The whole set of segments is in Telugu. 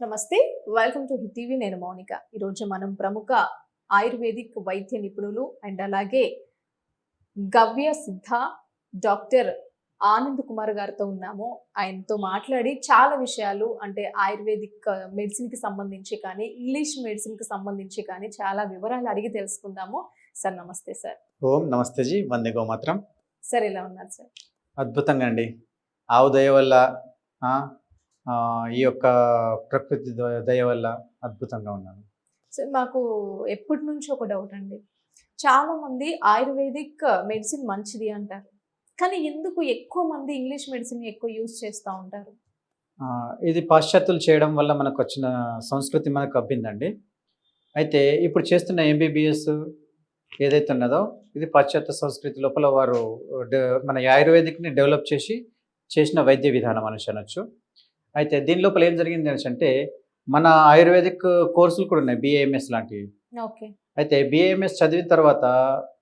నమస్తే వెల్కమ్ టు హిట్ టీవీ నేను మౌనిక. ఈరోజు మనం ప్రముఖ ఆయుర్వేదిక్ వైద్య నిపుణులు అండ్ అలాగే గవ్య సిద్ధ డాక్టర్ ఆనంద్ కుమార్ గారితో ఉన్నాము. ఆయనతో మాట్లాడి చాలా విషయాలు అంటే ఆయుర్వేదిక్ మెడిసిన్కి సంబంధించి కానీ ఇంగ్లీష్ మెడిసిన్కి సంబంధించి కానీ చాలా వివరాలు అడిగి తెలుసుకుందాము. సార్ నమస్తే సార్. ఓం నమస్తే జీ. వందే గోమాత్రం. సార్ ఎలా ఉన్నారు సార్? అద్భుతంగా అండి. ఆవు దయ వల్ల ఈ యొక్క ప్రకృతి దయ వల్ల అద్భుతంగా ఉన్నాను. సార్ మాకు ఎప్పటి నుంచి ఒక డౌట్ అండి. చాలా మంది ఆయుర్వేదిక్ మెడిసిన్ మంచిది అంటారు. కానీ ఎందుకు ఎక్కువ మంది ఇంగ్లీష్ మెడిసిన్ ఎక్కువ యూజ్ చేస్తూ ఉంటారు? ఇది పాశ్చాత్యులు చేయడం వల్ల మనకు వచ్చిన సంస్కృతి మనకు అబ్బిందండి. అయితే ఇప్పుడు చేస్తున్న ఎంబీబీఎస్ ఏదైతే ఉన్నదో ఇది పాశ్చాత్య సంస్కృతి లోపల వారు మన ఆయుర్వేదిక్ని డెవలప్ చేసి చేసిన వైద్య విధానం అనేసి అనొచ్చు. అయితే దీని లోపల ఏం జరిగింది అనేసి అంటే మన ఆయుర్వేదిక్ కోర్సులు కూడా ఉన్నాయి బిఏఎంఎస్ లాంటివి. ఓకే. అయితే బిఏఎంఎస్ చదివిన తర్వాత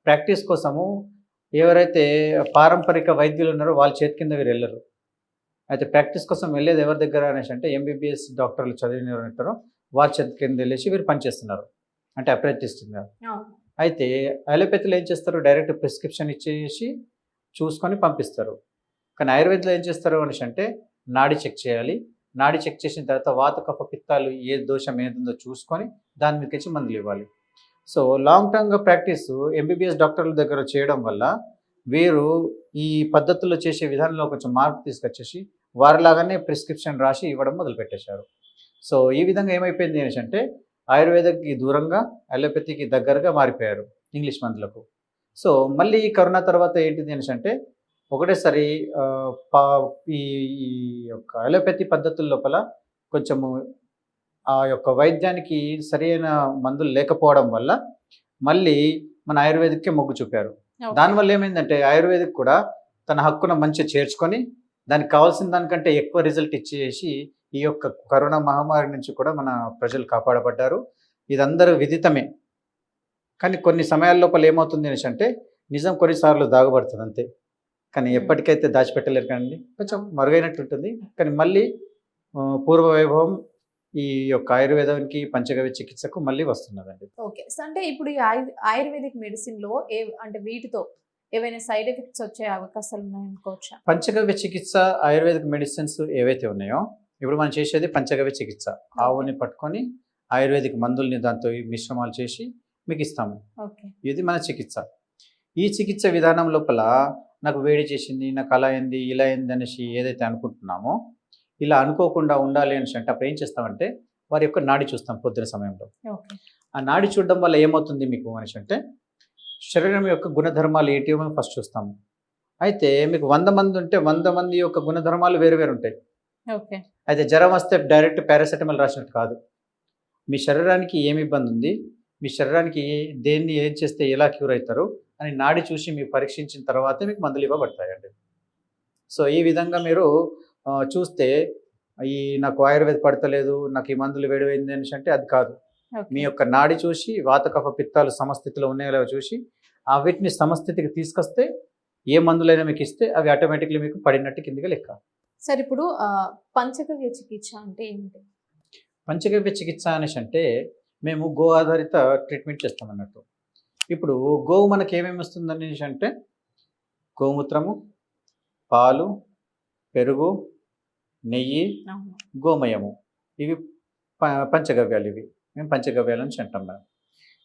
ప్రాక్టీస్ కోసము ఎవరైతే పారంపరిక వైద్యులు ఉన్నారో వాళ్ళ చేతి కింద వీరు వెళ్ళరు. అయితే ప్రాక్టీస్ కోసం వెళ్ళేది ఎవరి దగ్గర అనేసి అంటే ఎంబీబీఎస్ డాక్టర్లు చదివిన ఉంటారో వారి చేతి కింద వెళ్ళేసి వీరు పనిచేస్తున్నారు. అంటే అప్రెంటిస్ కింద అయితే అలోపతిలో ఏం చేస్తారు? డైరెక్ట్ ప్రిస్క్రిప్షన్ ఇచ్చేసి చూసుకొని పంపిస్తారు. కానీ ఆయుర్వేదంలో ఏం చేస్తారు అనేసి అంటే నాడి చెక్ చేయాలి. నాడి చెక్ చేసిన తర్వాత వాత కఫ పిత్తాలు ఏ దోషం ఏదుందో చూసుకొని దాని మీదకి వచ్చి మందులు ఇవ్వాలి. సో లాంగ్ టర్మ్గా ప్రాక్టీస్ ఎంబీబీఎస్ డాక్టర్ల దగ్గర చేయడం వల్ల వీరు ఈ పద్ధతుల్లో చేసే విధానంలో కొంచెం మార్పు తీసుకొచ్చేసి వారిలాగానే ప్రిస్క్రిప్షన్ రాసి ఇవ్వడం మొదలుపెట్టేశారు సో ఈ విధంగా ఏమైపోయింది అనేసి అంటే ఆయుర్వేదకి దూరంగా అలోపతికి దగ్గరగా మారిపోయారు ఇంగ్లీష్ మందులకు. సో మళ్ళీ ఈ కరోనా తర్వాత ఏంటిది అనేసి అంటే ఒకటేసారి ఆ, పా- ఈ ఈ యొక్క అలోపతి పద్ధతుల లోపల కొంచెము ఆ యొక్క వైద్యానికి సరైన మందులు లేకపోవడం వల్ల మళ్ళీ మన ఆయుర్వేదిక్కే మొగ్గు చూపారు. దానివల్ల ఏమైందంటే ఆయుర్వేదిక్ కూడా తన హక్కున మంచిగా చేర్చుకొని దానికి కావాల్సిన దానికంటే ఎక్కువ రిజల్ట్ ఇచ్చేసి ఈ యొక్క కరోనా మహమ్మారి నుంచి కూడా మన ప్రజలు కాపాడబడ్డారు. ఇదందరూ విదితమే. కానీ కొన్ని సమయాల లోపల ఏమవుతుంది అనేసి అంటే నిజం కొన్నిసార్లు దాగబడుతుంది అంతే. కానీ Hmm. ఎప్పటికైతే దాచిపెట్టలేరు కానీ కొంచెం మరుగైనట్టు ఉంటుంది. కానీ మళ్ళీ పూర్వ వైభవం ఈ యొక్క ఆయుర్వేదానికి పంచగవ్య చికిత్సకు మళ్ళీ వస్తున్నదండి. ఓకే. అంటే ఇప్పుడు ఈ ఆయు- ఆయుర్వేదిక్ మెడిసిన్లో ఏ అంటే వీటితో ఏవైనా సైడ్ ఎఫెక్ట్స్ వచ్చే అవకాశాలు ఉన్నాయనుకోవచ్చా పంచగవ్య చికిత్స ఆయుర్వేదిక్ మెడిసిన్స్ ఏవైతే ఉన్నాయో ఇప్పుడు మనం చేసేది పంచగవ్య చికిత్స. ఆవుని పట్టుకొని ఆయుర్వేదిక్ మందుల్ని దాంతో మిశ్రమాలు చేసి మీకు ఇస్తాము. ఓకే. ఇది మన చికిత్స. ఈ చికిత్స విధానం లోపల నాకు వేడి చేసింది నాకు అలా అయింది ఇలా అయింది అనేసి ఏదైతే అనుకుంటున్నామో ఇలా అనుకోకుండా ఉండాలి అనేసి అంటే అప్పుడు ఏం చేస్తామంటే వారి యొక్క నాడి చూస్తాం పొద్దున సమయంలో. ఆ నాడి చూడడం వల్ల ఏమవుతుంది మీకు అనేసి అంటే శరీరం యొక్క గుణధర్మాలు ఏంటివో ఫస్ట్ చూస్తాము. అయితే మీకు వంద మంది ఉంటే వంద మంది యొక్క గుణధర్మాలు వేరు వేరు ఉంటాయి. ఓకే. అయితే జ్వరం వస్తే డైరెక్ట్ పారాసెటమాల్ రాసినట్టు కాదు. మీ శరీరానికి ఏమి ఇబ్బంది ఉంది? మీ శరీరానికి దేన్ని ఏం చేస్తే ఎలా క్యూర్ అవుతారు? అని నాడి చూసి మీరు పరీక్షించిన తర్వాతే మీకు మందులు ఇవ్వబడతాయండి. సో ఈ విధంగా మీరు చూస్తే ఈ నాకు ఆయుర్వేద పడతలేదు నాకు ఈ మందులు వేడిపోయింది అనేసి అంటే అది కాదు. మీ యొక్క నాడి చూసి వాత కఫ పిత్తాలు సమస్థితిలో ఉన్నాయో చూసి ఆ వీటిని సమస్థితికి తీసుకొస్తే ఏ మందులైనా మీకు ఇస్తే అవి ఆటోమేటిక్లీ మీకు పడినట్టు కిందిగా లెక్క. సరే ఇప్పుడు పంచగవ్య చికిత్స అంటే ఏంటి? పంచగవ్య చికిత్స అనేసి అంటే మేము గో ఆధారిత ట్రీట్మెంట్ చేస్తాం అన్నట్టు ఇప్పుడు గోవు మనకి ఏమేమి వస్తుంది అనేసి అంటే గోమూత్రము పాలు పెరుగు నెయ్యి గోమయము. ఇవి ప- పంచగవ్యాలు ఇవి. మేము పంచగవ్యాలు అని అంటాం మనం.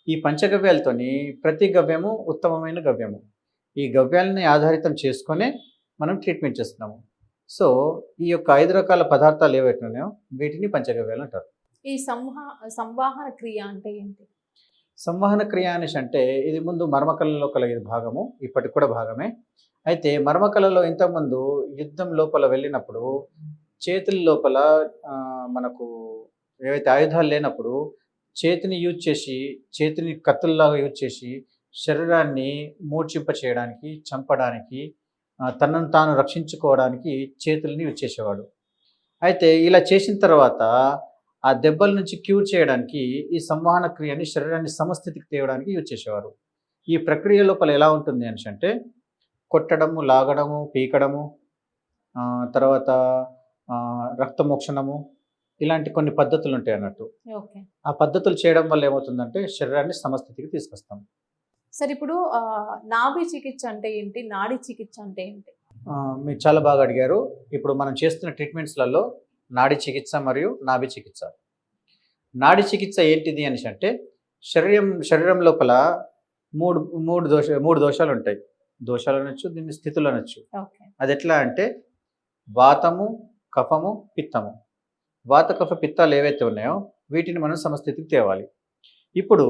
ఈ పంచగవ్యాలతోని ప్రతి గవ్యము ఉత్తమమైన గవ్యము. ఈ గవ్యాలని ఆధారితం చేసుకొనే మనం ట్రీట్మెంట్ చేస్తున్నాము. సో ఈ యొక్క ఐదు రకాల పదార్థాలు ఏవైతే ఉన్నాయో వీటిని పంచగవ్యాలు అంటారు. ఈ సంహా సంవాహన క్రియ అంటే ఏంటి? సంవహన క్రియ అనేసి అంటే ఇది ముందు మర్మకళలో కలిగిన భాగము ఇప్పటికి కూడా భాగమే. అయితే మర్మకళలో ఇంతకుముందు యుద్ధం లోపల వెళ్ళినప్పుడు చేతుల లోపల మనకు ఏవైతే ఆయుధాలు లేనప్పుడు చేతిని యూజ్ చేసి చేతిని కత్తుల్లాగా యూజ్ చేసి శరీరాన్ని మూర్చింప చేయడానికి చంపడానికి తనను తాను రక్షించుకోవడానికి చేతుల్ని యూజ్ చేసేవాడు. అయితే ఇలా చేసిన తర్వాత ఆ దెబ్బల నుంచి క్యూర్ చేయడానికి ఈ సంవహన క్రియని శరీరాన్ని సమస్థితికి తేవడానికి యూజ్ చేసేవారు. ఈ ప్రక్రియ లోపల ఎలా ఉంటుంది అనేసి అంటే కొట్టడము లాగడము పీకడము తర్వాత రక్తమోక్షణము ఇలాంటి కొన్ని పద్ధతులు ఉంటాయి అన్నట్టు. ఓకే. ఆ పద్ధతులు చేయడం వల్ల ఏమవుతుందంటే శరీరాన్ని సమస్థితికి తీసుకొస్తాం. సార్ ఇప్పుడు నాభి చికిత్స అంటే ఏంటి? నాడి చికిత్స అంటే ఏంటి? మీరు చాలా బాగా అడిగారు. ఇప్పుడు మనం చేస్తున్న ట్రీట్మెంట్స్లలో నాడి చికిత్స మరియు నాభి చికిత్స. నాడి చికిత్స ఏంటిది అనేసి అంటే శరీరం శరీరం లోపల మూడు మూడు దోష మూడు దోషాలు ఉంటాయి. దోషాలు అనొచ్చు దీన్ని స్థితులు అనొచ్చు. అది ఎట్లా అంటే వాతము కఫము పిత్తము. వాత కఫ పిత్తాలు ఏవైతే ఉన్నాయో వీటిని మనం సమస్థితికి తేవాలి. ఇప్పుడు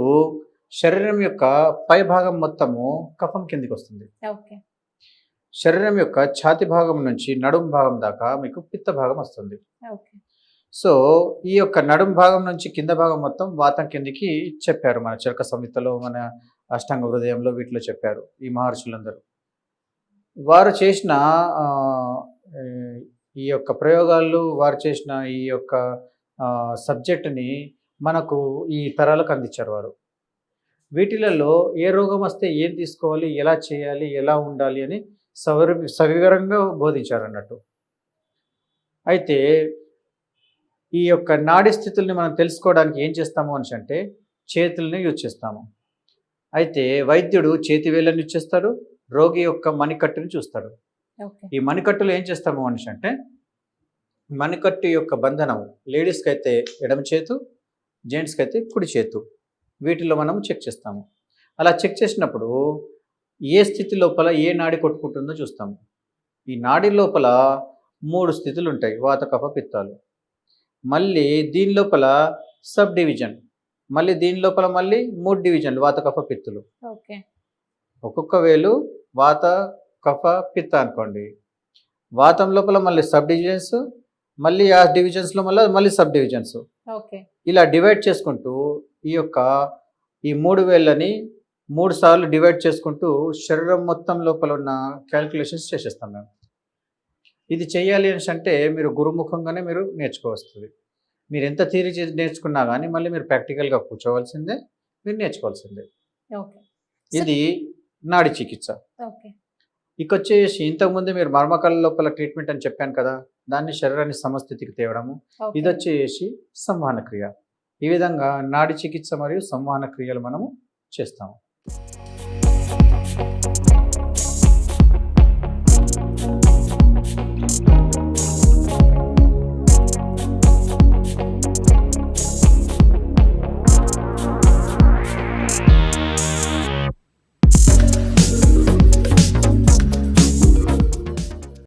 శరీరం యొక్క పై భాగం మొత్తము కఫం కిందికి వస్తుంది. శరీరం యొక్క ఛాతి భాగం నుంచి నడుం భాగం దాకా మీకు పిత్త భాగం వస్తుంది. సో ఈ యొక్క నడుం భాగం నుంచి కింద భాగం మొత్తం వాతం కిందికి చెప్పారు మన చరక సంహితలో మన అష్టాంగ హృదయంలో వీటిలో చెప్పారు ఈ మహర్షులందరూ. వారు చేసిన ఈ యొక్క ప్రయోగాలు వారు చేసిన ఈ యొక్క సబ్జెక్ట్ని మనకు ఈ తరాలకు అందించారు వారు. వీటిలలో ఏ రోగం వస్తే ఏం తీసుకోవాలి ఎలా చేయాలి ఎలా ఉండాలి అని సవరి సవివరంగా బోధించారు అన్నట్టు అయితే ఈ యొక్క నాడి స్థితుల్ని మనం తెలుసుకోవడానికి ఏం చేస్తాము అని అంటే చేతుల్ని యూజ్ చేస్తాము. అయితే వైద్యుడు చేతి వేళ్ళని యూజ్ చేస్తాడు రోగి యొక్క మణికట్టుని చూస్తాడు. ఈ మణికట్టులో ఏం చేస్తాము అనేసి అంటే మణికట్టు యొక్క బంధనం లేడీస్కి అయితే ఎడమ చేతు జెంట్స్కి అయితే కుడి చేతు వీటిలో మనం చెక్ చేస్తాము. అలా చెక్ చేసినప్పుడు ఏ స్థితి లోపల ఏ నాడి కొట్టుకుంటుందో చూస్తాము. ఈ నాడి లోపల మూడు స్థితులు ఉంటాయి వాత కఫ పిత్తాలు. మళ్ళీ దీని లోపల సబ్ డివిజన్ మళ్ళీ దీని లోపల మళ్ళీ మూడు డివిజన్లు వాత కఫ పిత్తులు. ఓకే. ఒక్కొక్క వేలు వాత కఫ పిత్త అనుకోండి. వాతం లోపల మళ్ళీ సబ్ డివిజన్స్ మళ్ళీ ఆ డివిజన్స్లో మళ్ళీ మళ్ళీ సబ్ డివిజన్స్. ఓకే. ఇలా డివైడ్ చేసుకుంటూ ఈ యొక్క ఈ మూడు వేళ్ళని మూడు సార్లు డివైడ్ చేసుకుంటూ శరీరం మొత్తం లోపల ఉన్న క్యాల్కులేషన్స్ చేసేస్తాం మేము. ఇది చేయాలి అని అంటే మీరు గురుముఖంగానే మీరు నేర్చుకోవస్తుంది. మీరు ఎంత థియరీ చేసి నేర్చుకున్నా కానీ మళ్ళీ మీరు ప్రాక్టికల్గా కూర్చోవాల్సిందే మీరు నేర్చుకోవాల్సిందే. ఓకే. ఇది నాడి చికిత్స. ఓకే. ఇక వచ్చేసి ఇంతకుముందు మీరు మర్మకల లోపల ట్రీట్మెంట్ అని చెప్పాను కదా దాన్ని శరీరాన్ని సమస్థితికి తేవడము. ఇది వచ్చేసి సంవహన క్రియ ఈ విధంగా నాడి చికిత్స మరియు సంవహన క్రియలు మనము చేస్తాము. Thank you